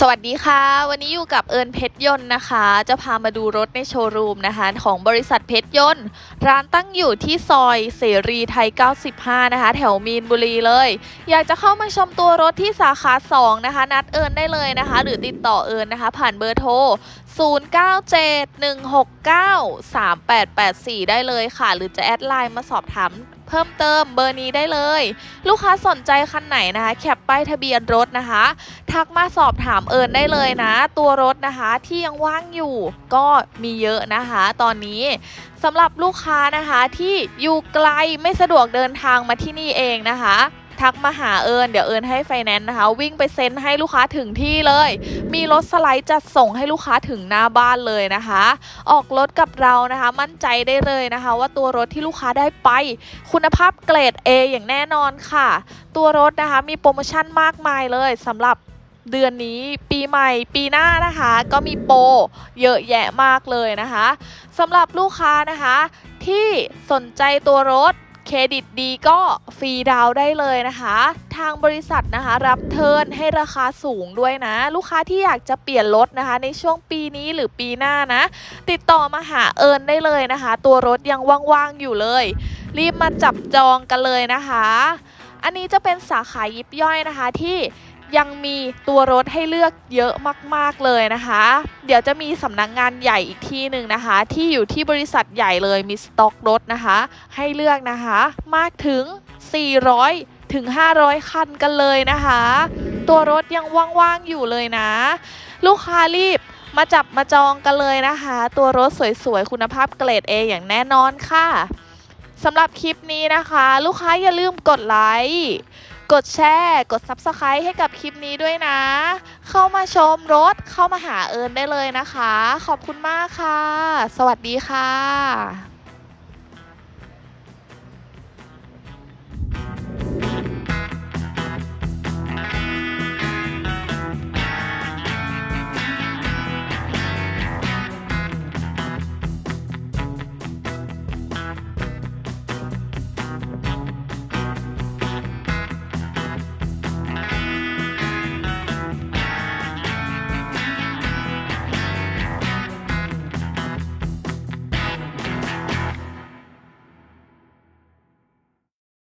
สวัสดีค่ะ วันนี้อยู่กับเอิญเพชรยนต์นะคะ จะพามาดูรถในโชว์รูมนะคะ ของบริษัทเพชรยนต์ร้านตั้งอยู่ที่ซอยเสรีไทย 95 นะคะ แถวมีนบุรีเลย อยากจะเข้ามาชมตัวรถที่สาขา 2 นะคะ นัดเอิญได้เลยนะคะ หรือติดต่อเอิญนะคะ ผ่านเบอร์โทร 0971693884 ได้เลยค่ะ หรือจะแอดไลน์มาสอบถาม เพิ่มเติมเบอร์นี้ได้เลย ลูกค้าสนใจคันไหนนะคะแคปป้ายทะเบียนรถนะคะ ทักมาสอบถามเอิญได้เลยนะ ตัวรถนะคะที่ยังว่างอยู่ก็มีเยอะนะคะ ตอนนี้สำหรับลูกค้านะคะที่อยู่ไกลไม่สะดวกเดินทางมาที่นี่เองนะคะ ทักมาหาเอิญเดี๋ยวเอิญให้ไฟแนนซ์นะคะ วิ่งไปเซ็นให้ลูกค้าถึงที่เลย มีรถสไลด์จัดส่งให้ลูกค้าถึงหน้าบ้านเลยนะคะ ออกรถกับเรานะคะ มั่นใจได้เลยนะคะ ว่าตัวรถที่ลูกค้าได้ไป คุณภาพเกรด A อย่างแน่นอนค่ะ ตัวรถนะคะมีโปรโมชั่นมากมายเลยสำหรับเดือนนี้ปีใหม่ปีหน้านะคะ ก็มีโปรเยอะแยะมากเลยนะคะสำหรับลูกค้านะคะ ที่สนใจตัวรถ เครดิตดีก็ฟรีดาวได้เลยนะคะ ทางบริษัทนะคะ รับเทิร์นให้ราคาสูงด้วยนะ ลูกค้าที่อยากจะเปลี่ยนรถนะคะ ในช่วงปีนี้หรือปีหน้านะ ติดต่อมาหาเอิญได้เลยนะคะ ตัวรถยังว่างๆอยู่เลย รีบมาจับจองกันเลยนะคะ อันนี้จะเป็นสาขายิบย่อยนะคะที่ ยังมีตัวรถให้เลือกเยอะมากๆเลยนะคะ เดี๋ยวจะมีสำนักงงานใหญ่อีกที่หนึ่งนะคะ ที่อยู่ที่บริษัทใหญ่เลยมีสต็อกรถนะคะ ให้เลือกนะคะ มากถึง 400 ถึง 500 คันกันเลยนะคะ ตัวรถยังว่างๆอยู่เลยนะ ลูกค้ารีบมาจับมาจองกันเลยนะคะ ตัวรถสวยๆ คุณภาพเกรด A อย่างแน่นอนค่ะสำหรับคลิปนี้นะคะ ลูกค้าอย่าลืมกดไลค์ กดแชร์ กด Subscribe ให้กับคลิปนี้ด้วยนะ เข้ามาชมรถเข้ามาหาเอิญได้เลยนะคะ ขอบคุณมากค่ะ สวัสดีค่ะ